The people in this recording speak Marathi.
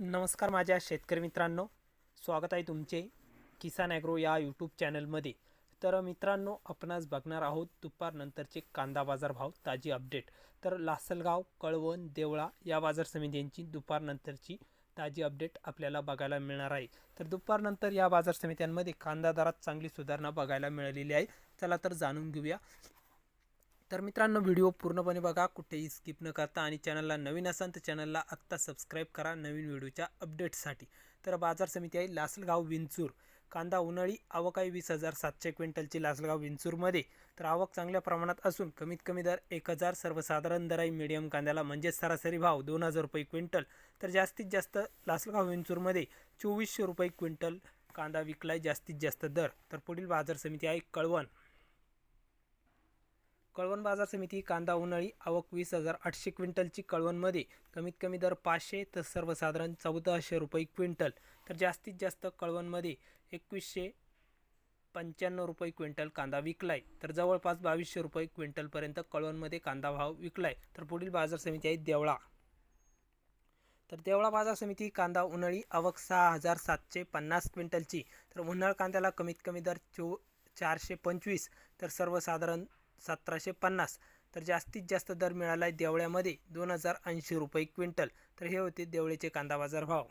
नमस्कार माझ्या शेतकरी मित्रांनो. स्वागत आहे तुमचे किसान ॲग्रो या यूट्यूब चॅनलमध्ये. तर मित्रांनो आपणास बघणार आहोत दुपारनंतरचे कांदा बाजार भाव ताजी अपडेट तर लासलगाव कळवण देवळा या बाजार समित्यांची दुपारनंतरची ताजी अपडेट आपल्याला बघायला मिळणार आहे. तर दुपारनंतर या बाजार समित्यांमध्ये कांदा दरात चांगली सुधारणा बघायला मिळालेली आहे. चला तर जाणून घेऊया. तर मित्रांनो व्हिडिओ पूर्णपणे बघा. कुठेही स्किप न करता आणि चॅनलला नवीन असाल तर चॅनलला आत्ता सबस्क्राईब करा नवीन व्हिडिओच्या अपडेट्ससाठी तर बाजार समिती आहे लासलगाव विंचूर. कांदा उन्हाळी आवक आहे वीस हजार सातशे क्विंटलची लासलगाव विंचूरमध्ये. तर आवक चांगल्या प्रमाणात असून कमीत कमी दर एक हजार. सर्वसाधारण दर आहे मिडियम कांद्याला म्हणजेच सरासरी भाव दोन हजार रुपये क्विंटल. तर जास्तीत जास्त लासलगाव विंचूरमध्ये चोवीसशे रुपये क्विंटल कांदा विकलाय जास्तीत जास्त दर. तर पुढील बाजार समिती आहे कळवण. कळवण बाजार समिती कांदा उन्हाळी आवक वीस हजार आठशे क्विंटलची कळवणमध्ये कमीत कमी दर पाचशे तर सर्वसाधारण चौदाशे रुपये क्विंटल. तर जास्तीत जास्त कळवणमध्ये एकवीसशे पंच्याण्णव रुपये क्विंटल कांदा विकलाय. तर जवळपास बावीसशे रुपये क्विंटलपर्यंत कळवणमध्ये कांदा भाव विकलाय. तर पुढील बाजार समिती आहे देवळा. तर देवळा बाजार समिती कांदा उन्हाळी आवक सहा हजार सातशे पन्नास क्विंटलची. तर उन्हाळ कांद्याला कमीत कमी दर चो चारशे पंचवीस. तर सर्वसाधारण सतराशे पन्नास. तर जास्तीत जास्त दर मिळाला आहे देवळ्यामध्ये दोन हजार ऐंशी रुपये क्विंटल. तर हे होते देवळेचे कांदा बाजार भाव.